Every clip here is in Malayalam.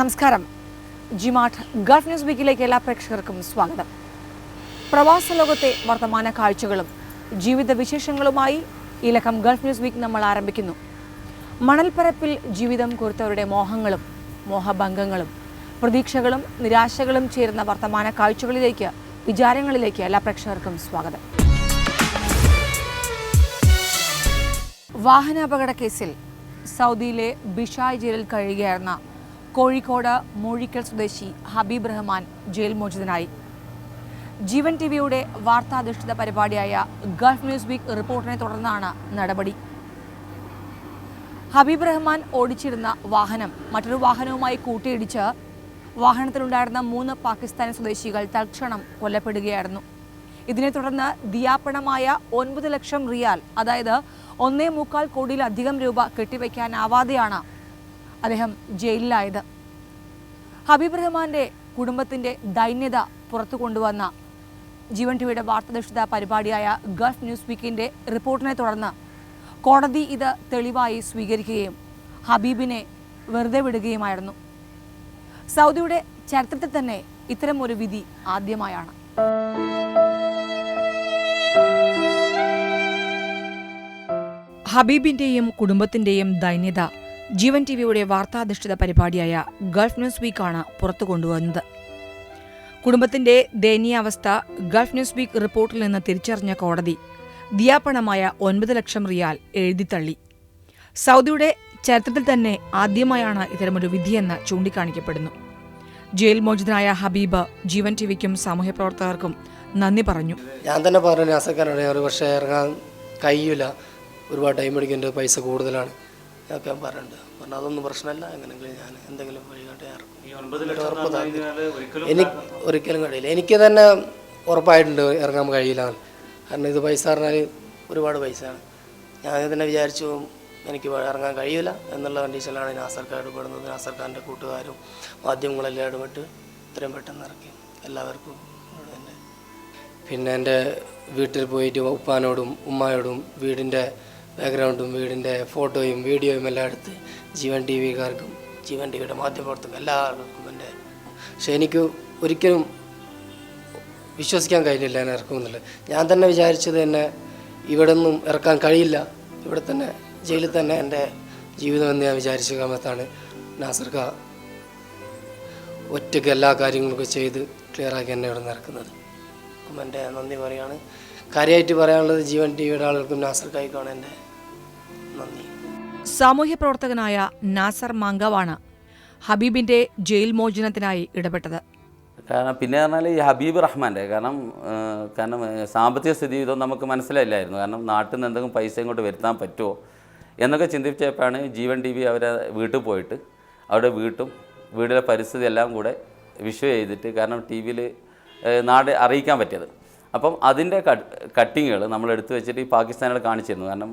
നമസ്കാരം. ജിമാട്ട് ഗൾഫ് ന്യൂസ് വീക്കിലേക്ക് എല്ലാ പ്രേക്ഷകർക്കും സ്വാഗതം. പ്രവാസ ലോകത്തെ വർത്തമാന കാഴ്ചകളും ജീവിത വിശേഷങ്ങളുമായി ഈ ലക്കം ഗൾഫ് ന്യൂസ് വീക്ക് നമ്മൾ ആരംഭിക്കുന്നു. മണൽപ്പരപ്പിൽ ജീവിതം കുറിത്തവരുടെ മോഹങ്ങളും മോഹഭംഗങ്ങളും പ്രതീക്ഷകളും നിരാശകളും ചേരുന്ന വർത്തമാന കാഴ്ചകളിലേക്ക് വിചാരങ്ങളിലേക്ക് എല്ലാ പ്രേക്ഷകർക്കും സ്വാഗതം. വാഹനാപകട കേസിൽ സൗദിയിലെ ബിഷായ് ജയിലിൽ കഴിയുകയായിരുന്ന കോഴിക്കോട് മൂഴിക്കൽ സ്വദേശി ഹബീബ് റഹ്മാൻ ജയിൽ മോചിതനായി. ജീവൻ ടി വിയുടെ വാർത്താധിഷ്ഠിത പരിപാടിയായ ഗൾഫ് ന്യൂസ് വീക്ക് റിപ്പോർട്ടിനെ തുടർന്നാണ് നടപടി. ഹബീബ് റഹ്മാൻ ഓടിച്ചിരുന്ന വാഹനം മറ്റൊരു വാഹനവുമായി കൂട്ടിയിടിച്ച് വാഹനത്തിലുണ്ടായിരുന്ന മൂന്ന് പാകിസ്ഥാനി സ്വദേശികൾ തൽക്ഷണം കൊല്ലപ്പെടുകയായിരുന്നു. ഇതിനെ തുടർന്ന് ദിയാപണമായ ഒൻപത് ലക്ഷം റിയാൽ അതായത് ഒന്നേ മുക്കാൽ കോടിയിലധികം രൂപ കെട്ടിവയ്ക്കാനാവാതെയാണ് അദ്ദേഹം ജയിലിലായത്. ഹബീബ് റഹ്മാന്റെ കുടുംബത്തിന്റെ ദൈന്യത പുറത്തു കൊണ്ടുവന്ന ജീവൻ ടിവിയുടെ വാർത്താധിഷ്ഠിത പരിപാടിയായ ഗൾഫ് ന്യൂസ് വീക്കിന്റെ റിപ്പോർട്ടിനെ തുടർന്ന് കോടതി ഇത് തെളിവായി സ്വീകരിക്കുകയും ഹബീബിനെ വെറുതെ വിടുകയുമായിരുന്നു. സൗദിയുടെ ചരിത്രത്തിൽ തന്നെ ഇത്തരം ഒരു വിധി ആദ്യമായാണ്. ഹബീബിന്റെയും കുടുംബത്തിന്റെയും ദൈന്യത ജീവൻ ടി വിയുടെ വാർത്താധിഷ്ഠിത പരിപാടിയായ ഗൾഫ് ന്യൂസ് വീക്കാണ് പുറത്തു കൊണ്ടുവന്നത്. കുടുംബത്തിന്റെ ദയനീയാവസ്ഥ ഗൾഫ് ന്യൂസ് വീക്ക് റിപ്പോർട്ടിൽ നിന്ന് തിരിച്ചറിഞ്ഞ കോടതി വ്യാപണമായ ഒൻപത് ലക്ഷം റിയാൽ എഴുതിത്തള്ളി. സൗദിയുടെ ചരിത്രത്തിൽ തന്നെ ആദ്യമായാണ് ഇത്തരമൊരു വിധിയെന്ന് ചൂണ്ടിക്കാണിക്കപ്പെടുന്നു. ജയിൽ മോചിതനായ ഹബീബ് ജീവൻ ടിവിക്കും സാമൂഹ്യ പ്രവർത്തകർക്കും നന്ദി പറഞ്ഞു. ഞാൻ തന്നെ പറഞ്ഞു ഒരു പക്ഷേ ഇറങ്ങാൻ കഴിയില്ല ഒരുപാട് ടൈം എടുക്കേണ്ട പൈസ കൂടുതലാണ്. അതൊക്കെ ഞാൻ പറഞ്ഞിട്ടുണ്ട്. പറഞ്ഞു അതൊന്നും പ്രശ്നമല്ല. എങ്ങനെയെങ്കിലും ഞാൻ എന്തെങ്കിലും വഴികാട്ടി ഇറക്കും. എനിക്ക് ഒരിക്കലും കഴിയില്ല എനിക്ക് തന്നെ ഉറപ്പായിട്ടുണ്ട് ഇറങ്ങാൻ കഴിയില്ല കാരണം ഇത് പൈസ പറഞ്ഞാൽ ഒരുപാട് പൈസയാണ്. ഞാൻ തന്നെ വിചാരിച്ചു എനിക്ക് ഇറങ്ങാൻ കഴിയില്ല എന്നുള്ള കണ്ടീഷനിലാണ് നാസർക്കാർ ഇടപെടുന്നത്. നാസർക്കാരന്റെ കൂട്ടുകാരും മാധ്യമങ്ങളെല്ലാം ഇടപെട്ട് ഇത്രയും പെട്ടെന്ന് ഇറക്കി. എല്ലാവർക്കും പിന്നെ എന്റെ വീട്ടിൽ പോയിട്ട് ഉപ്പാനോടും ഉമ്മായോടും വീടിന്റെ ബാക്ക്ഗ്രൗണ്ടും വീടിന്റെ ഫോട്ടോയും വീഡിയോയും എല്ലാം എടുത്ത് ജീവൻ ടി വിക്കാർക്കും ജീവൻ ടി വിയുടെ മാധ്യമപ്രവർത്തകർക്കും എല്ലാവർക്കും എന്റെ പക്ഷെ എനിക്ക് ഒരിക്കലും വിശ്വസിക്കാൻ കഴിഞ്ഞില്ല എന്നെ ഇറക്കുമെന്നുള്ളത്. ഞാൻ തന്നെ വിചാരിച്ചത് എന്നെ ഇവിടെ നിന്നും ഇറക്കാൻ കഴിയില്ല. ഇവിടെ തന്നെ ജയിലിൽ തന്നെ എന്റെ ജീവിതം എന്ന് ഞാൻ വിചാരിച്ച കാലത്താണ് നാസർക്ക ഒറ്റയ്ക്ക് എല്ലാ കാര്യങ്ങളൊക്കെ ചെയ്ത് ക്ലിയറാക്കി എന്നെ ഇവിടെ നിന്ന് ഇറക്കുന്നത്. അപ്പം എന്റെ നന്ദി പറയാണ് കാര്യമായിട്ട് പറയാനുള്ളത് ജീവൻ ടി വിയുടെ ആളുകൾക്കും നാസർക്കായിക്കാണ് എന്റെ നന്ദി. സാമൂഹ്യ പ്രവർത്തകനായ നാസർ മാങ്കവാണ് ഹബീബിന്റെ ജയിൽ മോചനത്തിനായി ഇടപെട്ടത്. കാരണം പിന്നെ പറഞ്ഞാൽ ഈ ഹബീബ് റഹ്മാന്റെ കാരണം കാരണം സാമ്പത്തിക സ്ഥിതി ഇതൊന്നും നമുക്ക് മനസ്സിലായില്ലായിരുന്നു. കാരണം നാട്ടിൽ നിന്ന് എന്തെങ്കിലും പൈസ ഇങ്ങോട്ട് വരുത്താൻ പറ്റുമോ എന്നൊക്കെ ചിന്തിച്ചപ്പോഴാണ് ജീവൻ ടി വി അവരെ വീട്ടിൽ പോയിട്ട് അവരുടെ വീട്ടും വീടിലെ പരിസ്ഥിതി എല്ലാം കൂടെ വിഷു ചെയ്തിട്ട് കാരണം ടി വിയിൽ നാട് അറിയിക്കാൻ പറ്റിയത്. അപ്പം അതിന്റെ കട്ടിങ്ങുകൾ നമ്മൾ എടുത്തു വെച്ചിട്ട് ഈ പാകിസ്ഥാനിൽ കാണിച്ചിരുന്നു. കാരണം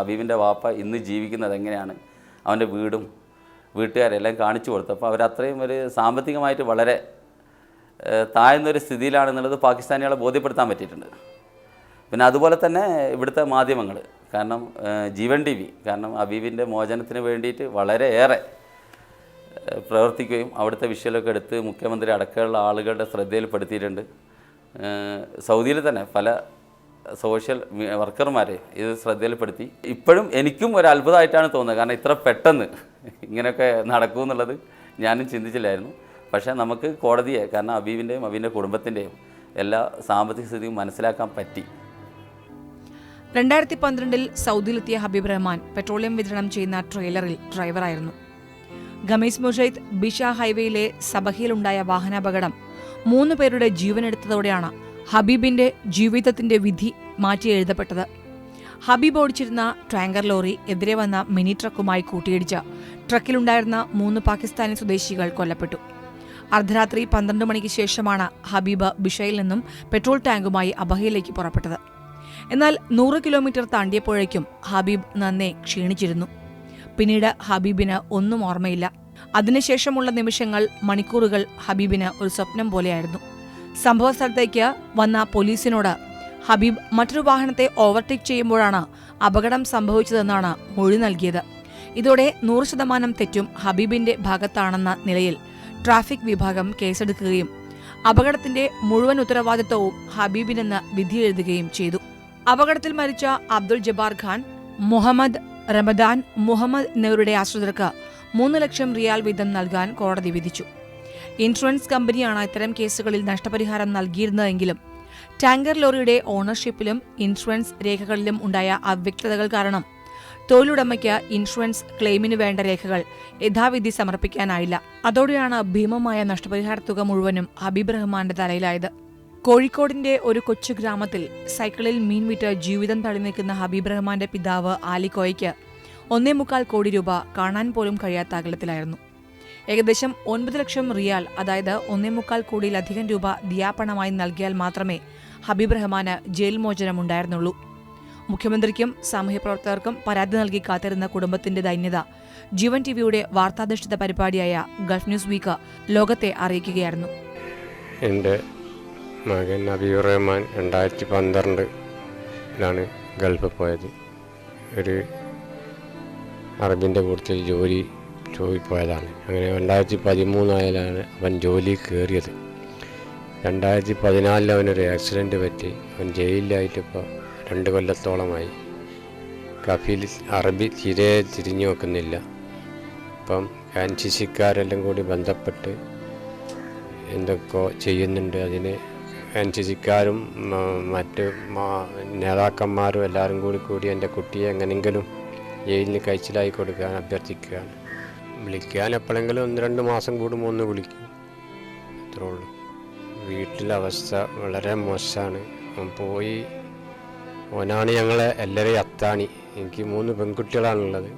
അബീബിന്റെ വാപ്പ ഇന്ന് ജീവിക്കുന്നത് എങ്ങനെയാണ്? അവന്റെ വീടും വീട്ടുകാരെല്ലാം കാണിച്ചു കൊടുത്തു. അപ്പോൾ അവരത്രയും ഒരു സാമ്പത്തികമായിട്ട് വളരെ താഴ്ന്നൊരു സ്ഥിതിയിലാണെന്നുള്ളത് പാകിസ്ഥാനികളെ ബോധ്യപ്പെടുത്താൻ പറ്റിയിട്ടുണ്ട്. പിന്നെ അതുപോലെ തന്നെ ഇവിടുത്തെ മാധ്യമങ്ങൾ കാരണം ജീവൻ ടി വി കാരണം അബീബിന്റെ മോചനത്തിന് വേണ്ടിയിട്ട് വളരെയേറെ പ്രവർത്തിക്കുകയും അവിടുത്തെ വിഷയമൊക്കെ എടുത്ത് മുഖ്യമന്ത്രി അടക്കമുള്ള ആളുകളുടെ ശ്രദ്ധയിൽപ്പെടുത്തിയിട്ടുണ്ട്. സൗദിയിൽ തന്നെ പല സോഷ്യൽ വർക്കർമാരെ ഇത് ശ്രദ്ധയിൽപ്പെടുത്തി. ഇപ്പോഴും എനിക്കും ഒരു അത്ഭുതമായിട്ടാണ് തോന്നുന്നത്. കാരണം ഇത്ര പെട്ടെന്ന് ഇങ്ങനെയൊക്കെ നടക്കുമെന്നുള്ളത് ഞാനും ചിന്തിച്ചില്ലായിരുന്നു. പക്ഷേ നമുക്ക് കോടതിയെ കാരണം അബീബിന്റെയും അബീന്റെ കുടുംബത്തിന്റെയും എല്ലാ സാമ്പത്തിക സ്ഥിതിയും മനസ്സിലാക്കാൻ പറ്റി. രണ്ടായിരത്തി പന്ത്രണ്ടിൽ സൗദിയിലെത്തിയ ഹബീബ് റഹ്മാൻ പെട്രോളിയം വിതരണം ചെയ്യുന്ന ട്രെയിലറിൽ ഡ്രൈവറായിരുന്നു. ഗമീസ് മുജൈദ് ബിഷ ഹൈവേയിലെ സബഹയിലുണ്ടായ വാഹനാപകടം മൂന്ന് പേരുടെ ജീവനെടുത്തതോടെയാണ് ഹബീബിന്റെ ജീവിതത്തിന്റെ വിധി മാറ്റി എഴുതപ്പെട്ടത്. ഹബീബ് ഓടിച്ചിരുന്ന ടാങ്കർ ലോറി എതിരെ വന്ന മിനി ട്രക്കുമായി കൂട്ടിയിടിച്ച് ട്രക്കിലുണ്ടായിരുന്ന മൂന്ന് പാകിസ്ഥാനി സ്വദേശികൾ കൊല്ലപ്പെട്ടു. അർദ്ധരാത്രി പന്ത്രണ്ട് മണിക്ക് ശേഷമാണ് ഹബീബ് ബിഷയിൽ നിന്നും പെട്രോൾ ടാങ്കുമായി അബഹയിലേക്ക് പുറപ്പെട്ടത്. എന്നാൽ നൂറ് കിലോമീറ്റർ താണ്ടിയപ്പോഴേക്കും ഹബീബ് നന്നേ ക്ഷീണിച്ചിരുന്നു. പിന്നീട് ഹബീബിന് ഒന്നും ഓർമ്മയില്ല. അതിനുശേഷമുള്ള നിമിഷങ്ങൾ മണിക്കൂറുകൾ ഹബീബിന് ഒരു സ്വപ്നം പോലെയായിരുന്നു. സംഭവ സ്ഥലത്തേക്ക് വന്ന പോലീസിനോട് ഹബീബ് മറ്റൊരു വാഹനത്തെ ഓവർടേക്ക് ചെയ്യുമ്പോഴാണ് അപകടം സംഭവിച്ചതെന്നാണ് മൊഴി നൽകിയത്. ഇതോടെ നൂറ് ശതമാനം തെറ്റും ഹബീബിന്റെ ഭാഗത്താണെന്ന നിലയിൽ ട്രാഫിക് വിഭാഗം കേസെടുക്കുകയും അപകടത്തിന്റെ മുഴുവൻ ഉത്തരവാദിത്വവും ഹബീബിനെന്ന് വിധിയെഴുതുകയും ചെയ്തു. അപകടത്തിൽ മരിച്ച അബ്ദുൾ ജബാർ ഖാൻ മുഹമ്മദ് റമദാൻ മുഹമ്മദ് എന്നിവരുടെ ആശ്രിതർക്ക് മൂന്ന് ലക്ഷം റിയാൽ വീതം നൽകാൻ കോടതി വിധിച്ചു. ഇൻഷുറൻസ് കമ്പനിയാണ് ഇത്തരം കേസുകളിൽ നഷ്ടപരിഹാരം നൽകിയിരുന്നതെങ്കിലും ടാങ്കർ ലോറിയുടെ ഓണർഷിപ്പിലും ഇൻഷുറൻസ് രേഖകളിലും ഉണ്ടായ അവ്യക്തതകൾ കാരണം തൊഴിലുടമയ്ക്ക് ഇൻഷുറൻസ് ക്ലെയിമിന് വേണ്ട രേഖകൾ യഥാവിധി സമർപ്പിക്കാനായില്ല. അതോടെയാണ് ഭീമമായ നഷ്ടപരിഹാര തുക മുഴുവനും ഹബീബ് റഹ്മാന്റെ തലയിലായത്. കോഴിക്കോടിന്റെ ഒരു കൊച്ചു ഗ്രാമത്തിൽ സൈക്കിളിൽ മീൻ വിറ്റ് ജീവിതം തള്ളി നിൽക്കുന്ന ഹബീബ് റഹ്മാന്റെ പിതാവ് ആലിക്കോയ്ക്ക് ഒന്നേ മുക്കാൽ കോടി രൂപ കാണാൻ പോലും കഴിയാത്ത അകലത്തിലായിരുന്നു. ഏകദേശം ഒൻപത് ലക്ഷം റിയാൽ അതായത് ഒന്നേ മുക്കാൽ കോടിയിലധികം രൂപ ദിയാപണമായി നൽകിയാൽ മാത്രമേ ഹബീബ് റഹ്മാന് ജയിൽ മോചനം മോചനമുണ്ടായിരുന്നുള്ളൂ. മുഖ്യമന്ത്രിക്കും സാമൂഹ്യപ്രവർത്തകർക്കും പരാതി നൽകി കാത്തിരുന്ന കുടുംബത്തിന്റെ ദൈന്യത ജീവൻ ടിവിയുടെ വാർത്താധിഷ്ഠിത പരിപാടിയായ ഗൾഫ് ന്യൂസ് വീക്ക് ലോകത്തെ അറിയിക്കുകയായിരുന്നു. എന്റെ മകൻ അബീർ റഹ്മാൻ രണ്ടായിരത്തി പന്ത്രണ്ടിലാണ് ഗൾഫ് പോയത്. ഒരു അറബിന്റെ കൂട്ടത്തിൽ ജോലി പോയതാണ് അങ്ങനെ രണ്ടായിരത്തി പതിമൂന്നായാലാണ് അവൻ ജോലി കയറിയത്. രണ്ടായിരത്തി പതിനാലിൽ അവനൊരു ആക്സിഡന്റ് പറ്റി. അവൻ ജയിലിലായിട്ടിപ്പോൾ രണ്ട് കൊല്ലത്തോളമായി. കഫീൽ അറബി തിരെ തിരിഞ്ഞു നോക്കുന്നില്ല. ഇപ്പം എൻ സി സിക്കാരെല്ലാം കൂടി ബന്ധപ്പെട്ട് എന്തൊക്കെ ചെയ്യുന്നുണ്ട്. അതിന് എൻ സി സിക്കാരും മറ്റ് നേതാക്കന്മാരും എല്ലാവരും കൂടി കൂടി എന്റെ കുട്ടിയെ എങ്ങനെയെങ്കിലും ജയിലിന് കഴിച്ചിലായി കൊടുക്കാൻ അഭ്യർത്ഥിക്കുകയാണ്. വിളിക്കാൻ എപ്പോഴെങ്കിലും ഒന്ന് രണ്ട് മാസം കൂടുമ്പോൾ ഒന്ന് വിളിക്കും. അത്രേ ഉള്ളൂ. വീട്ടിലെ അവസ്ഥ വളരെ മോശമാണ്. പോയി. ഓനാണ് ഞങ്ങളെ എല്ലാവരെയും അത്താണി. എനിക്ക് മൂന്ന് പെൺകുട്ടികളാണുള്ളത്.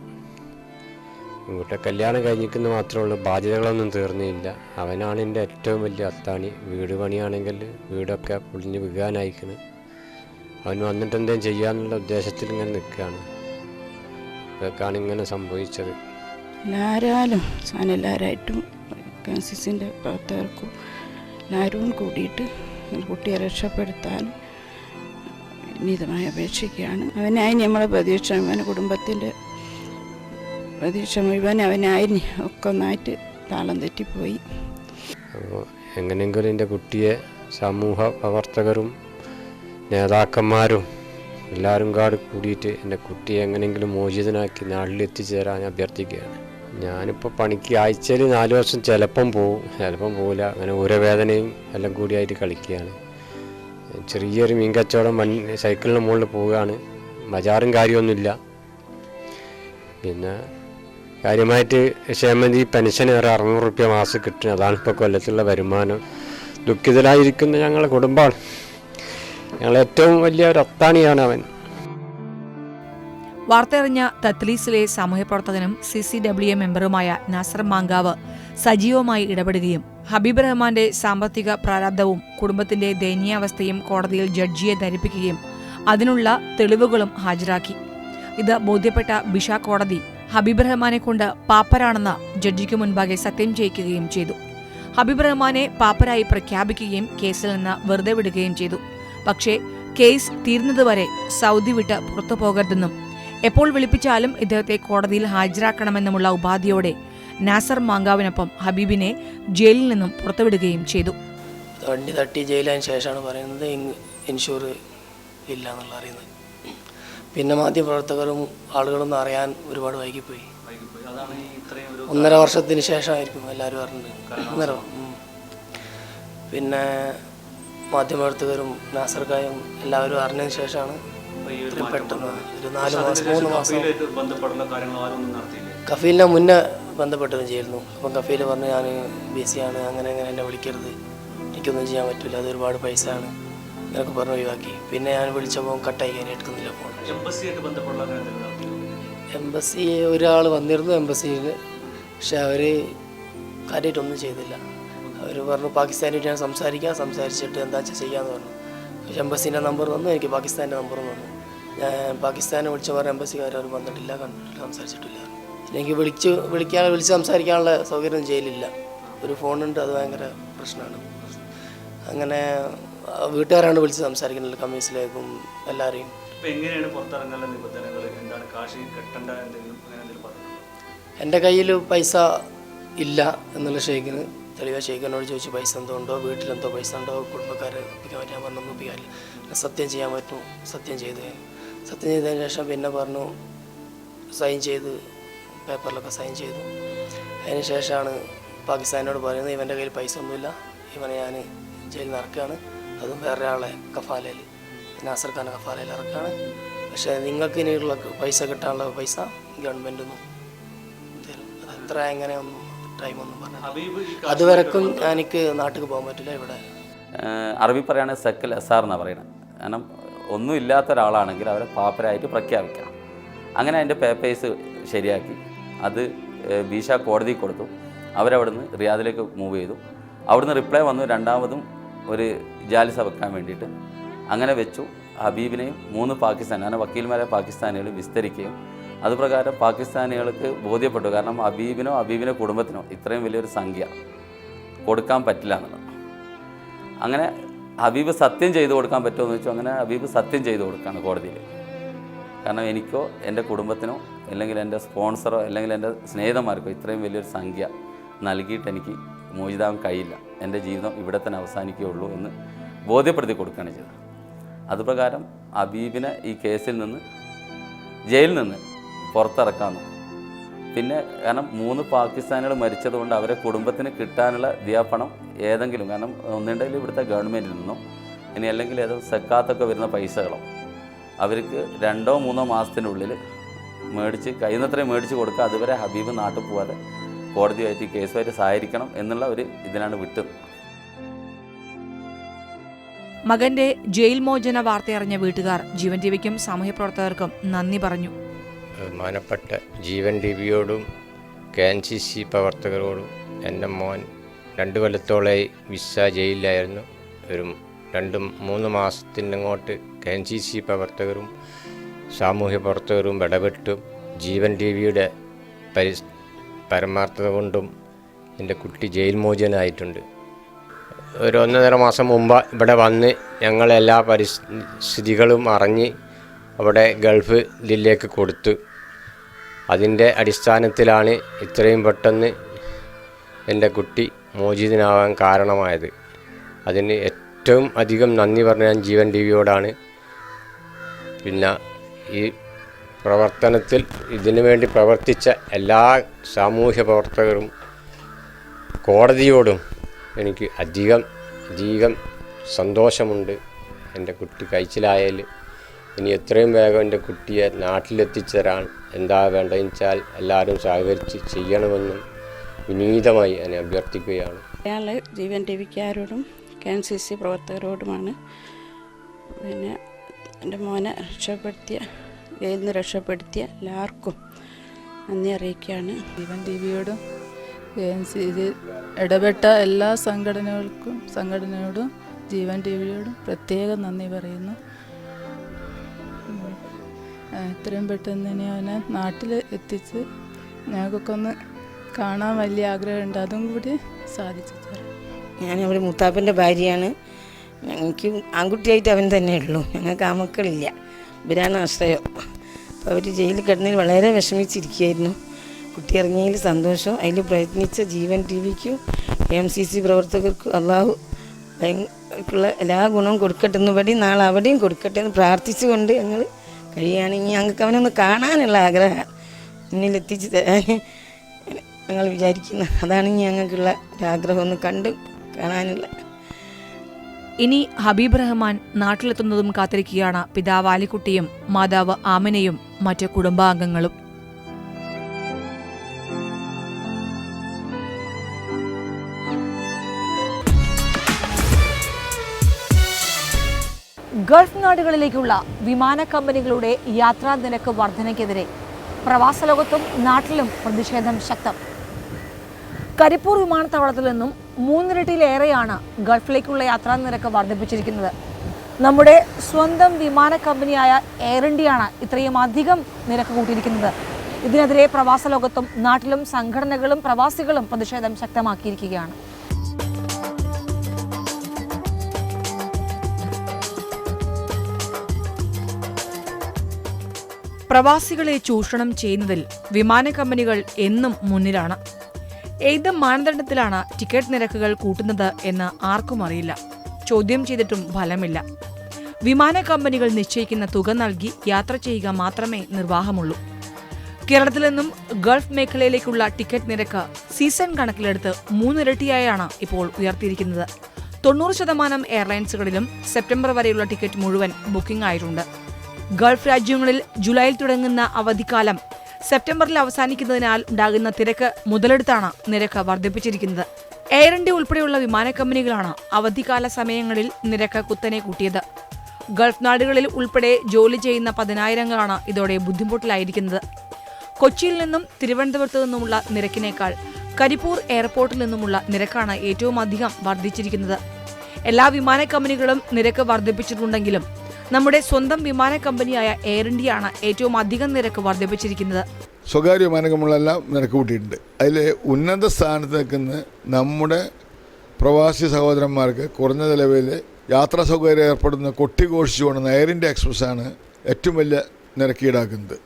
പെൺകുട്ടിയെ കല്യാണം കഴിഞ്ഞിരിക്കുന്ന മാത്രമേ ഉള്ളൂ. ബാധ്യതകളൊന്നും തീർന്നില്ല. അവനാണ് എന്റെ ഏറ്റവും വലിയ അത്താണി. വീട് പണിയാണെങ്കിൽ വീടൊക്കെ പൊളിഞ്ഞ് വീഴാനായിക്കണ് അവൻ വന്നിട്ട് എന്തെങ്കിലും ചെയ്യാമെന്നുള്ള ഉദ്ദേശത്തിൽ ഇങ്ങനെ നിൽക്കുകയാണ്. ഇതൊക്കെയാണ് ഇങ്ങനെ സംഭവിച്ചത്. എല്ലാരും ഞാൻ എല്ലാവരായിട്ടും കൺസിസിന്റെ പ്രവർത്തകർക്കും എല്ലാവരും കൂടിയിട്ട് കുട്ടിയെ രക്ഷപ്പെടുത്താൻ വിനീതമായി അപേക്ഷിക്കുകയാണ് അവനായി നമ്മളെ പ്രതീക്ഷ അവന്റെ കുടുംബത്തിന്റെ പ്രതീക്ഷ മുഴുവൻ അവനായി ഒക്കെ ഒന്നായിട്ട് താളം തെറ്റിപ്പോയി. അപ്പോൾ എങ്ങനെയെങ്കിലും എന്റെ കുട്ടിയെ സമൂഹ പ്രവർത്തകരും നേതാക്കന്മാരും എല്ലാവരും കാട് കൂടിയിട്ട് എന്റെ കുട്ടിയെ എങ്ങനെയെങ്കിലും മോചിതനാക്കി നാട്ടിൽ എത്തിച്ചേരാൻ അഭ്യർത്ഥിക്കുകയാണ്. ഞാനിപ്പോൾ പണിക്ക് ആഴ്ചയിൽ നാല് വർഷം ചിലപ്പം പോവും. ചിലപ്പം പോവില്ല. അങ്ങനെ ഓരോ വേദനയും എല്ലാം കൂടിയായിട്ട് കളിക്കുകയാണ്. ചെറിയൊരു മീൻ കച്ചവടം വണ്ടി സൈക്കിളിന് മുകളിൽ പോവുകയാണ്. ബജാറും കാര്യമൊന്നുമില്ല. പിന്നെ കാര്യമായിട്ട് ക്ഷേമനിധി പെൻഷൻ ഒരു അറുന്നൂറ് റുപ്യ മാസം കിട്ടുന്നത് അതാണ് ഇപ്പോൾ കൊല്ലത്തുള്ള വരുമാനം. ദുഃഖിതരായിരിക്കുന്ന ഞങ്ങളുടെ കുടുംബമാണ്. ഞങ്ങൾ ഏറ്റവും വലിയ ഒരു അത്താണിയാണ് അവൻ വാർത്തയറിഞ്ഞ തത്ലീസിലെ സാമൂഹ്യപ്രവർത്തകനും സി സി ഡബ്ല്യു എ മെമ്പറുമായ നാസർ മാങ്കാവ് സജീവമായി ഇടപെടുകയും ഹബീബ് റഹ്മാന്റെ സാമ്പത്തിക പ്രാരാബ്ധവും കുടുംബത്തിന്റെ ദയനീയാവസ്ഥയും കോടതിയിൽ ജഡ്ജിയെ ധരിപ്പിക്കുകയും അതിനുള്ള തെളിവുകളും ഹാജരാക്കി. ഇത് ബോധ്യപ്പെട്ട ബിഷ കോടതി ഹബീബ് റഹ്മാനെ കൊണ്ട് പാപ്പരാണെന്ന് ജഡ്ജിക്ക് മുൻപാകെ സത്യം ചെയ്യിക്കുകയും ചെയ്തു. ഹബീബ് റഹ്മാനെ പാപ്പരായി പ്രഖ്യാപിക്കുകയും കേസിൽ നിന്ന് വെറുതെ വിടുകയും ചെയ്തു. പക്ഷേ കേസ് തീർന്നതുവരെ സൗദി വിട്ട് പുറത്തു പോകരുതെന്നും എപ്പോൾ വിളിപ്പിച്ചാലും ഇദ്ദേഹത്തെ കോടതിയിൽ ഹാജരാക്കണമെന്നുമുള്ള ഉപാധിയോടെ നാസർ മാങ്കാവിനൊപ്പം ഹബീബിനെ ജയിലിൽ നിന്നും പുറത്തുവിടുകയും ചെയ്തു. വണ്ടി തട്ടി ജയിലായതിനു ശേഷമാണ് പറയുന്നത് ഇൻഷൂർ ഇല്ല എന്നുള്ള അറിയുന്നത്. പിന്നെ മാധ്യമപ്രവർത്തകരും ആളുകളൊന്നും അറിയാൻ ഒരുപാട് വൈകിപ്പോയി. ഒന്നര വർഷത്തിന് ശേഷമായിരിക്കും എല്ലാവരും അറിഞ്ഞത്. ഒന്നര പിന്നെ മാധ്യമപ്രവർത്തകരും നാസർക്കായും എല്ലാവരും അറിഞ്ഞതിന് ശേഷമാണ് പെട്ടെന്ന് ഒരു നാല് മാസം മൂന്ന് മാസം. കഫീലിനെ മുന്നേ ബന്ധപ്പെട്ടൊന്നും ചെയ്യുന്നു. അപ്പം കഫീൽ പറഞ്ഞു ഞാൻ ബിസിയാണ് അങ്ങനെ അങ്ങനെ എന്നെ വിളിക്കരുത്. എനിക്കൊന്നും ചെയ്യാൻ പറ്റില്ല അത് ഒരുപാട് പൈസ ആണ് എന്നൊക്കെ പറഞ്ഞ് ഒഴിവാക്കി. പിന്നെ ഞാൻ വിളിച്ചപ്പോൾ കട്ടായി ഞാൻ എടുക്കുന്നില്ല ഫോൺ. എംബസി ഒരാൾ വന്നിരുന്നു എംബസിയിൽ. പക്ഷെ അവർ കാര്യമായിട്ടൊന്നും ചെയ്തില്ല. അവർ പറഞ്ഞു പാകിസ്ഥാനായിട്ട് ഞാൻ സംസാരിക്കാം സംസാരിച്ചിട്ട് എന്താ വെച്ചാൽ ചെയ്യാമെന്ന് പറഞ്ഞു. പക്ഷെ എംബസീന്റെ നമ്പർ തന്നു എനിക്ക് പാകിസ്ഥാന്റെ നമ്പർ തന്നു. ഞാൻ പാകിസ്ഥാനെ വിളിച്ച പറഞ്ഞ എംബസിക്കാർ അവർ വന്നിട്ടില്ല കണ്ടിട്ടില്ല സംസാരിച്ചിട്ടില്ല. എനിക്ക് വിളിച്ച് വിളിക്കാൻ വിളിച്ച് സംസാരിക്കാനുള്ള സൗകര്യം ജയിലില്ല ഒരു ഫോണുണ്ട് അത് ഭയങ്കര പ്രശ്നമാണ്. അങ്ങനെ വീട്ടുകാരാണ് വിളിച്ച് സംസാരിക്കുന്നത് കമ്മീസിലേക്കും എല്ലാവരെയും എങ്ങനെയാണ് പുറത്തിറങ്ങാനുള്ള നിബന്ധനകൾ? എന്താണ് കാശ് കെട്ടണ്ട എന്തെങ്കിലും അങ്ങനെ എന്തെങ്കിലും എന്റെ കയ്യിൽ പൈസ ഇല്ല എന്നുള്ള ഷെയ്ഖിന് തെളിവ ശേഖരനോട് ചോദിച്ചു പൈസ എന്തോ ഉണ്ടോ? വീട്ടിലെന്തോ പൈസ ഉണ്ടോ? കുടുംബക്കാരെ ഒപ്പിക്കാൻ പറ്റാൻ പറഞ്ഞു പിന്നെ സത്യം ചെയ്യാൻ പറ്റും സത്യം ചെയ്ത്. സത്യം ചെയ്തതിന് ശേഷം പിന്നെ പറഞ്ഞു സൈൻ ചെയ്ത് പേപ്പറിലൊക്കെ സൈൻ ചെയ്തു. അതിന് ശേഷമാണ് പാകിസ്ഥാനോട് പറയുന്നത് ഇവന്റെ കയ്യിൽ പൈസ ഒന്നുമില്ല. ഇവനെ ഞാൻ ജയിലിൽ നിന്ന് ഇറക്കുകയാണ്. അതും വേറെ ആളെ കഫാലയിൽ നാസർ ഖാൻ കഫാലയിൽ ഇറക്കുകയാണ്. പക്ഷേ നിങ്ങൾക്ക് ഇനിയുള്ള പൈസ കിട്ടാനുള്ള പൈസ ഗവൺമെന്റ് ഒന്നും തരും അത് എത്ര എങ്ങനെയൊന്നും ടൈമൊന്നും പറഞ്ഞു ഹബീബ് അതുവരെക്കും എനിക്ക് നാട്ടിൽ പോകാൻ പറ്റില്ല ഇവിടെ. അറബി പറയുകയാണെങ്കിൽ സെക്കൽ എസാർ എന്നാണ് പറയുന്നത് കാരണം ഒന്നും ഇല്ലാത്ത ഒരാളാണെങ്കിൽ അവരെ പാപ്പരായിട്ട് പ്രഖ്യാപിക്കണം. അങ്ങനെ അതിന്റെ പേപ്പേഴ്സ് ശരിയാക്കി. അത് ബീഷ കോടതി കൊടുത്തു. അവരവിടുന്ന് റിയാദിലേക്ക് മൂവ് ചെയ്തു. അവിടുന്ന് റിപ്ലൈ വന്നു. രണ്ടാമതും ഒരു ജാലിസ വെക്കാൻ വേണ്ടിയിട്ട്. അങ്ങനെ വെച്ചു. ഹബീബിനെയും മൂന്ന് പാകിസ്ഥാൻ അങ്ങനെ വക്കീൽമാരെ പാകിസ്ഥാനികൾ വിസ്തരിക്കുകയും അതുപ്രകാരം പാകിസ്ഥാനികൾക്ക് ബോധ്യപ്പെട്ടു. കാരണം അബീബിനോ അബീബിനെ കുടുംബത്തിനോ ഇത്രയും വലിയൊരു സംഖ്യ കൊടുക്കാൻ പറ്റില്ല എന്നുള്ളത്. അങ്ങനെ ഹബീബ് സത്യം ചെയ്തു കൊടുക്കാൻ പറ്റുമോ എന്ന് വെച്ചു അങ്ങനെ ഹബീബ് സത്യം ചെയ്തു കൊടുക്കുകയാണ് കോടതിയിൽ. കാരണം എനിക്കോ എന്റെ കുടുംബത്തിനോ അല്ലെങ്കിൽ എന്റെ സ്പോൺസറോ അല്ലെങ്കിൽ എന്റെ സ്നേഹിതന്മാർക്കോ ഇത്രയും വലിയൊരു സംഖ്യ നൽകിയിട്ട് എനിക്ക് മോചിതാവാൻ കഴിയില്ല. എന്റെ ജീവിതം ഇവിടെ തന്നെ അവസാനിക്കുകയുള്ളൂ എന്ന് ബോധ്യപ്പെടുത്തി കൊടുക്കുകയാണ് ചെയ്തത്. അതുപ്രകാരം അബീബിനെ ഈ കേസിൽ നിന്ന് ജയിലിൽ നിന്ന് പുറത്തിറക്കാമെന്നു പിന്നെ കാരണം മൂന്ന് പാകിസ്ഥാനികൾ മരിച്ചതുകൊണ്ട് അവരെ കുടുംബത്തിന് കിട്ടാനുള്ള ദിയാപണം ഏതെങ്കിലും കാരണം ഒന്നുണ്ടെങ്കിൽ ഇവിടുത്തെ ഗവൺമെന്റിൽ നിന്നും ഇനി അല്ലെങ്കിൽ ഏതോ സെക്കാത്തൊക്കെ വരുന്ന പൈസകളോ അവർക്ക് രണ്ടോ മൂന്നോ മാസത്തിനുള്ളിൽ മേടിച്ച് കഴിയുന്നത്രയും മേടിച്ച് കൊടുക്കുക അതുവരെ ഹബീബ് നാട്ടിൽ പോവാതെ കോടതിയായിട്ട് കേസുമായിട്ട് സഹായിക്കണം എന്നുള്ള ഒരു ഇതിനാണ് വിട്ടത്. മകന്റെ ജയിൽ മോചന വാർത്തയറിഞ്ഞ വീട്ടുകാർ ജീവൻ സാമൂഹ്യ പ്രവർത്തകർക്കും നന്ദി പറഞ്ഞു. ബഹുമാനപ്പെട്ട ജീവൻ ടിവിയോടും കെ എൻ സി സി പ്രവർത്തകരോടും എന്റെ മോൻ രണ്ടു കൊല്ലത്തോളെ വിസ ജയിലിലായിരുന്നു. ഒരു രണ്ടും മൂന്ന് മാസത്തിനങ്ങോട്ട് കെ എൻ സി സി പ്രവർത്തകരും സാമൂഹ്യ പ്രവർത്തകരും ഇടപെട്ടും. ജീവൻ ടിവിയുടെ പരി പരമാർത്ഥത കൊണ്ടും എന്റെ കുട്ടി ജയിൽ മോചനായിട്ടുണ്ട്. ഒരു ഒന്നര മാസം മുമ്പ് ഇവിടെ വന്ന് ഞങ്ങളെല്ലാ പരിസ്ഥിതികളും അറിഞ്ഞ് അവിടെ ഗൾഫ് ജില്ലയ്ക്ക് കൊടുത്തു. അതിന്റെ അടിസ്ഥാനത്തിലാണ് ഇത്രയും പെട്ടെന്ന് എന്റെ കുട്ടി മോചിതനാവാൻ കാരണമായത്. അതിന് ഏറ്റവും അധികം നന്ദി പറഞ്ഞ ഞാൻ ജീവൻ ടി വിയോടാണ് പിന്നെ ഈ പ്രവർത്തനത്തിൽ ഇതിനു വേണ്ടി പ്രവർത്തിച്ച എല്ലാ സാമൂഹ്യ പ്രവർത്തകരും കോടതിയോടും എനിക്ക് അധികം അധികം സന്തോഷമുണ്ട്. എന്റെ കുട്ടി കഴിച്ചിലായാൽ ഇനി എത്രയും വേഗം എന്റെ കുട്ടിയെ നാട്ടിലെത്തിച്ചേരാൻ എന്താ വേണ്ടതെന്ന് വെച്ചാൽ എല്ലാവരും സഹകരിച്ച് ചെയ്യണമെന്നും വിനീതമായി എന്നെ അഭ്യർത്ഥിക്കുകയാണ്. അയാൾ ജീവൻ രവിക്കാരോടും വിക്കാരോടും കെ എൻ സി സി പ്രവർത്തകരോടുമാണ്. പിന്നെ എന്റെ മോനെ രക്ഷപ്പെടുത്തിയ ജയിലിൽ നിന്ന് രക്ഷപ്പെടുത്തിയ എല്ലാവർക്കും നന്ദി അറിയിക്കുകയാണ്. ജീവൻ ടിവിയോടും കെ എൻ സി സി ഇടപെട്ട എല്ലാ സംഘടനകൾക്കും സംഘടനയോടും ജീവൻ ടിവിയോടും പ്രത്യേകം നന്ദി പറയുന്നു. എത്രയും പെട്ടെന്ന് തന്നെ അവനെ നാട്ടിൽ എത്തിച്ച് ഞങ്ങൾക്കൊക്കെ ഒന്ന് കാണാൻ വലിയ ആഗ്രഹമുണ്ട്. അതും കൂടി സാധിച്ചു ഞാൻ അവിടെ മുത്താപ്പന്റെ ഭാര്യയാണ്. ഞങ്ങൾക്ക് ആൺകുട്ടിയായിട്ട് അവൻ തന്നെ ഉള്ളൂ. ഞങ്ങൾക്ക് ആമക്കളില്ല ഇവരാണ് ആശ്രയം. അപ്പോൾ അവർ ജയിലിൽ കിടന്നതിൽ വളരെ വിഷമിച്ചിരിക്കുകയായിരുന്നു. കുട്ടി ഇറങ്ങിയതിൽ സന്തോഷം. അതിൽ പ്രയത്നിച്ച ജീവൻ ടി വിക്കും എം സി സി പ്രവർത്തകർക്കും അള്ളാഹു ഭയങ്കരക്കുള്ള എല്ലാ ഗുണവും കൊടുക്കട്ടെ എന്ന് നാളെ അവിടെയും കൊടുക്കട്ടെ എന്ന് പ്രാർത്ഥിച്ചുകൊണ്ട് ഞങ്ങൾ കഴിയുകയാണെങ്കിൽ ഞങ്ങൾക്ക് അവനൊന്ന് കാണാനുള്ള ആഗ്രഹം. മുന്നിലെത്തിച്ച് തരാൻ. ഞങ്ങൾ വിചാരിക്കുന്ന. അതാണ് ഞങ്ങൾക്കുള്ള ഒരാഗ്രഹം ഒന്ന് കണ്ടു കാണാനുള്ള. ഇനി ഹബീബ് റഹ്മാൻ നാട്ടിലെത്തുന്നതും കാത്തിരിക്കുകയാണ് പിതാവ് ആലിക്കുട്ടിയും മാതാവ് ആമിനയും മറ്റ് കുടുംബാംഗങ്ങളും. ഗൾഫ് നാടുകളിലേക്കുള്ള വിമാന കമ്പനികളുടെ യാത്രാ നിരക്ക് വർധനയ്ക്കെതിരെ പ്രവാസ ലോകത്തും നാട്ടിലും പ്രതിഷേധം ശക്തം. കരിപ്പൂർ വിമാനത്താവളത്തിൽ നിന്നും മൂന്നിരട്ടിയിലേറെയാണ് ഗൾഫിലേക്കുള്ള യാത്രാ നിരക്ക് വർദ്ധിപ്പിച്ചിരിക്കുന്നത് നമ്മുടെ സ്വന്തം വിമാന കമ്പനിയായ എയർ ഇന്ത്യയാണ് ഇത്രയും അധികം നിരക്ക് കൂട്ടിയിരിക്കുന്നത്. ഇതിനെതിരെ പ്രവാസ ലോകത്തും നാട്ടിലും സംഘടനകളും പ്രവാസികളും പ്രതിഷേധം ശക്തമാക്കിയിരിക്കുകയാണ്. പ്രവാസികളെ ചൂഷണം ചെയ്യുന്നതിൽ വിമാന കമ്പനികൾ എന്നും മുന്നിലാണ്. ഏത് മാനദണ്ഡത്തിലാണ് ടിക്കറ്റ് നിരക്കുകൾ കൂട്ടുന്നത് എന്ന് ആർക്കും അറിയില്ല. ചോദ്യം ചെയ്തിട്ടും ഫലമില്ല. വിമാന കമ്പനികൾ നിശ്ചയിക്കുന്ന തുക നൽകി യാത്ര ചെയ്യുക മാത്രമേ നിർവാഹമുള്ളൂ. കേരളത്തിൽ നിന്നും ഗൾഫ് മേഖലയിലേക്കുള്ള ടിക്കറ്റ് നിരക്ക് സീസൺ കണക്കിലെടുത്ത് മൂന്നിരട്ടിയായാണ് ഇപ്പോൾ ഉയർത്തിയിരിക്കുന്നത്. തൊണ്ണൂറ് ശതമാനം എയർലൈൻസുകളിലും സെപ്റ്റംബർ വരെയുള്ള ടിക്കറ്റ് മുഴുവൻ ബുക്കിംഗ് ആയിട്ടുണ്ട്. ഗൾഫ് രാജ്യങ്ങളിൽ ജൂലൈയിൽ തുടങ്ങുന്ന അവധിക്കാലം സെപ്റ്റംബറിൽ അവസാനിക്കുന്നതിനാൽ ഉണ്ടാകുന്ന തിരക്ക് മുതലെടുത്താണ് നിരക്ക് വർദ്ധിപ്പിച്ചിരിക്കുന്നത്. എയർ ഇന്ത്യ ഉൾപ്പെടെയുള്ള വിമാന കമ്പനികളാണ് അവധിക്കാല സമയങ്ങളിൽ നിരക്ക് കുത്തനെ കൂട്ടിയത്. ഗൾഫ് നാടുകളിൽ ഉൾപ്പെടെ ജോലി ചെയ്യുന്ന പതിനായിരങ്ങളാണ് ഇതോടെ ബുദ്ധിമുട്ടിലായിരിക്കുന്നത്. കൊച്ചിയിൽ നിന്നും തിരുവനന്തപുരത്ത് നിന്നുമുള്ള നിരക്കിനേക്കാൾ കരിപ്പൂർ എയർപോർട്ടിൽ നിന്നുമുള്ള നിരക്കാണ് ഏറ്റവും അധികം വർദ്ധിച്ചിരിക്കുന്നത്. എല്ലാ വിമാന കമ്പനികളും നിരക്ക് വർദ്ധിപ്പിച്ചിട്ടുണ്ടെങ്കിലും നമ്മുടെ സ്വന്തം വിമാന കമ്പനിയായ എയർ ഇന്ത്യയാണ് ഏറ്റവും അധികം നിരക്ക് വർദ്ധിപ്പിച്ചിരിക്കുന്നത്. സ്വകാര്യ വിമാനങ്ങളെല്ലാം നിരക്ക് കൂട്ടിയിട്ടുണ്ട്. അതിൽ ഉന്നത സ്ഥാനത്ത് നിൽക്കുന്ന നമ്മുടെ പ്രവാസി സഹോദരന്മാർക്ക് കുറഞ്ഞ നിലവിൽ യാത്രാ സൗകര്യം ഏർപ്പെടുന്ന കൊട്ടിഘോഷിച്ചുകൊണ്ടുന്ന എയർ ഇന്ത്യ എക്സ്പ്രസ് ആണ് ഏറ്റവും വലിയ നിരക്ക് ഈടാക്കുന്നത്.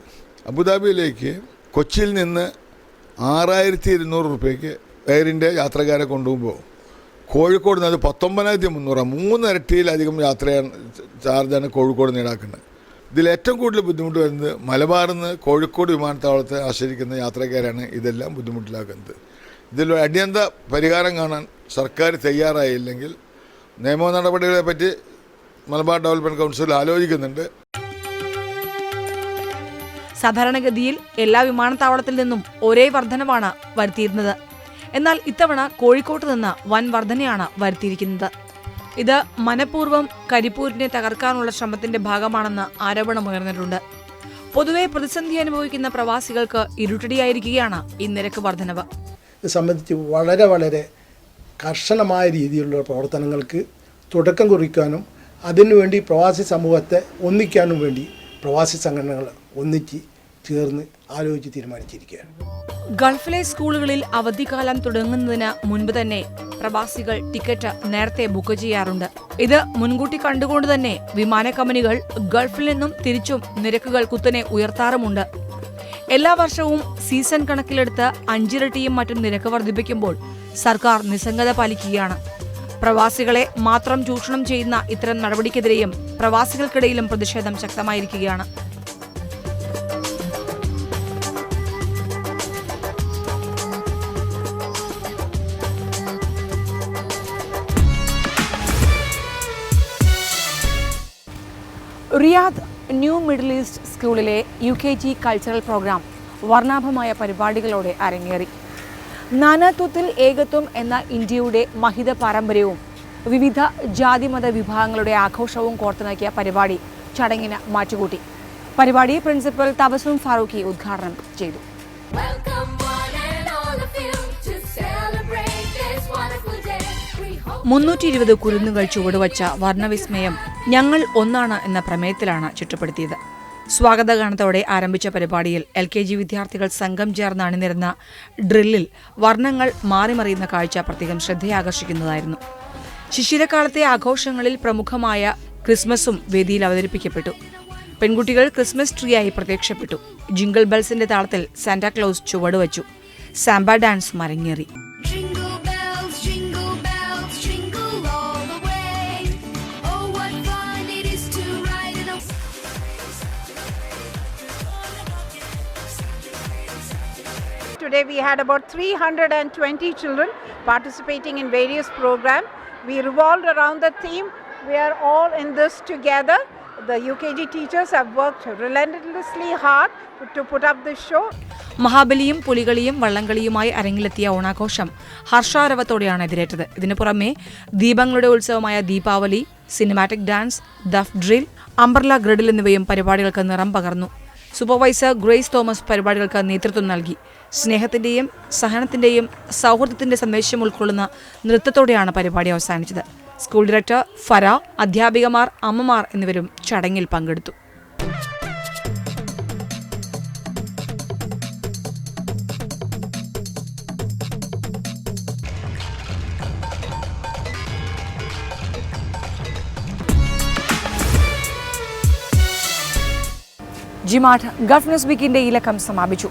അബുദാബിയിലേക്ക് കൊച്ചിയിൽ നിന്ന് ആറായിരത്തി ഇരുന്നൂറ് റുപ്യക്ക് എയർ ഇന്ത്യ യാത്രക്കാരെ കൊണ്ടുപോകുമ്പോൾ കോഴിക്കോട് നിന്ന് അത് പത്തൊമ്പതിനായിരത്തി മുന്നൂറ് മൂന്നിരട്ടിയിലധികം യാത്രയാണ് ചാർജാണ് കോഴിക്കോട് നിന്ന് ഇതിൽ ഏറ്റവും കൂടുതൽ ബുദ്ധിമുട്ട് വരുന്നത് മലബാറിൽ നിന്ന് കോഴിക്കോട് വിമാനത്താവളത്തെ ആശ്രയിക്കുന്ന യാത്രക്കാരാണ് ഇതെല്ലാം ബുദ്ധിമുട്ടിലാക്കുന്നത്. ഇതിൽ അടിയന്തര പരിഹാരം കാണാൻ സർക്കാർ തയ്യാറായില്ലെങ്കിൽ നിയമ നടപടികളെ പറ്റി മലബാർ ഡെവലപ്മെന്റ് കൗൺസിൽ ആലോചിക്കുന്നുണ്ട്. സാധാരണഗതിയിൽ എല്ലാ വിമാനത്താവളത്തിൽ നിന്നും ഒരേ വർധനവാണ് വരുത്തിയിരുന്നത്. എന്നാൽ ഇത്തവണ കോഴിക്കോട്ട് നിന്ന് വൻ വർധനയാണ് വരുത്തിയിരിക്കുന്നത്. ഇത് മനഃപൂർവം കരിപ്പൂരിനെ തകർക്കാനുള്ള ശ്രമത്തിന്റെ ഭാഗമാണെന്ന് ആരോപണമുയർന്നിട്ടുണ്ട് പൊതുവെ പ്രതിസന്ധി അനുഭവിക്കുന്ന പ്രവാസികൾക്ക് ഇരുട്ടടിയായിരിക്കുകയാണ് ഈ നിരക്ക് വർധനവ്. ഇത് സംബന്ധിച്ച് വളരെ വളരെ കർശനമായ രീതിയിലുള്ള പ്രവർത്തനങ്ങൾക്ക് തുടക്കം കുറിക്കാനും അതിനുവേണ്ടി പ്രവാസി സമൂഹത്തെ ഒന്നിക്കാനും വേണ്ടി പ്രവാസി സംഘടനകൾ ഒന്നിച്ച് ചേർന്ന് ആലോചിച്ച് തീരുമാനിച്ചിരിക്കുകയാണ്. ഗൾഫിലെ സ്കൂളുകളിൽ അവധിക്കാലം തുടങ്ങുന്നതിന് മുൻപ് തന്നെ പ്രവാസികൾ ടിക്കറ്റ് നേരത്തെ ബുക്ക് ചെയ്യാറുണ്ട്. ഇത് മുൻകൂട്ടി കണ്ടുകൊണ്ട് തന്നെ വിമാന കമ്പനികൾ ഗൾഫിൽ നിന്നും തിരിച്ചും നിരക്കുകൾ കുത്തനെ ഉയർത്താറുമുണ്ട്. എല്ലാ വർഷവും സീസൺ കണക്കിലെടുത്ത് അഞ്ചിരട്ടിയും മറ്റും നിരക്ക് വർദ്ധിപ്പിക്കുമ്പോൾ സർക്കാർ നിസ്സംഗത പാലിക്കുകയാണ്. പ്രവാസികളെ മാത്രം ചൂഷണം ചെയ്യുന്ന ഇത്തരം നടപടിക്കെതിരെയും പ്രവാസികൾക്കിടയിലും പ്രതിഷേധം ശക്തമായിരിക്കുകയാണ്. റിയാദ് ന്യൂ മിഡിൽ ഈസ്റ്റ് സ്കൂളിലെ U K G cultural programme വർണാഭമായ പരിപാടികളോടെ അരങ്ങേറി. നാനാത്വത്തിൽ ഏകത്വം എന്ന ഇന്ത്യയുടെ മഹിത പാരമ്പര്യവും വിവിധ ജാതിമത വിഭാഗങ്ങളുടെ ആഘോഷവും കോർത്തിണക്കിയ പരിപാടി ചടങ്ങിന് മാറ്റുകൂട്ടി. പരിപാടി പ്രിൻസിപ്പൽ തബസും ഫാറൂഖി ഉദ്ഘാടനം ചെയ്തു. മുന്നൂറ്റി ഇരുപത് കുരുന്നുകൾ ചുവടുവച്ച വർണവിസ്മയം ഞങ്ങൾ ഒന്നാണ് എന്ന പ്രമേയത്തിലാണ് ചുറ്റപ്പെടുത്തിയത്. സ്വാഗതഗാനത്തോടെ ആരംഭിച്ച പരിപാടിയിൽ എൽ കെ ജി വിദ്യാർത്ഥികൾ സംഘം ചേർന്ന് അണിനിരുന്ന ഡ്രില്ലിൽ വർണങ്ങൾ മാറിമറിയുന്ന കാഴ്ച പ്രത്യേകം ശ്രദ്ധയാകർഷിക്കുന്നതായിരുന്നു. ശിശിരകാലത്തെ ആഘോഷങ്ങളിൽ പ്രമുഖമായ ക്രിസ്മസും വേദിയിൽ അവതരിപ്പിക്കപ്പെട്ടു. പെൺകുട്ടികൾ ക്രിസ്മസ് ട്രീയായി പ്രത്യക്ഷപ്പെട്ടു. ജിംഗിൾ ബെൽസിന്റെ താളത്തിൽ സാന്റാക്ലോസ് ചുവടുവച്ചു. സാമ്പ ഡാൻസ് മരങ്ങേറി. Today we had about 320 children participating in various programs. We revolved around the theme, we are all in this together. The UKG teachers have worked relentlessly hard to put up this show. മഹാബലിയും പുലികളിയും വള്ളംകളിയുമായി അരങ്ങിലെത്തിയ ഓണാഘോഷം ഹർഷാരവത്തോടെയാണ് എതിരേറ്റത് ഇതിനു പുറമെ ദീപങ്ങളുടെ ഉത്സവമായ ദീപാവലി സിനിമാറ്റിക് ഡാൻസ് ദഫ് ഡ്രിൽ അംബർല ഗ്രിഡിൽ എന്നിവയും പരിപാടികൾക്ക് നിറം പകർന്നു സൂപ്പർവൈസർ ഗ്രേസ് തോമസ് പരിപാടികൾക്ക് നേതൃത്വം നൽകി സ്നേഹത്തിന്റെയും സഹനത്തിന്റെയും സൗഹൃദത്തിന്റെ സന്ദേശം ഉൾക്കൊള്ളുന്ന നൃത്തത്തോടെയാണ് പരിപാടി അവസാനിച്ചത്. സ്കൂൾ ഡയറക്ടർ ഫര അധ്യാപികമാർ അമ്മമാർ എന്നിവരും ചടങ്ങിൽ പങ്കെടുത്തു. ജിമാഠ് ഗൾഫ് ന്യൂസ് വീക്കിന്റെ ഈ സമാപിച്ചു.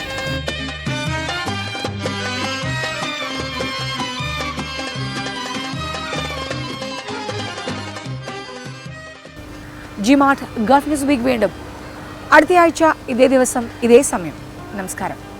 ജിമാർട്ട് ഗൾഫ് ന്യൂസ് വീക്ക് വീണ്ടും. അടുത്തയാഴ്ച ഇതേ ദിവസം ഇതേ സമയം. നമസ്കാരം.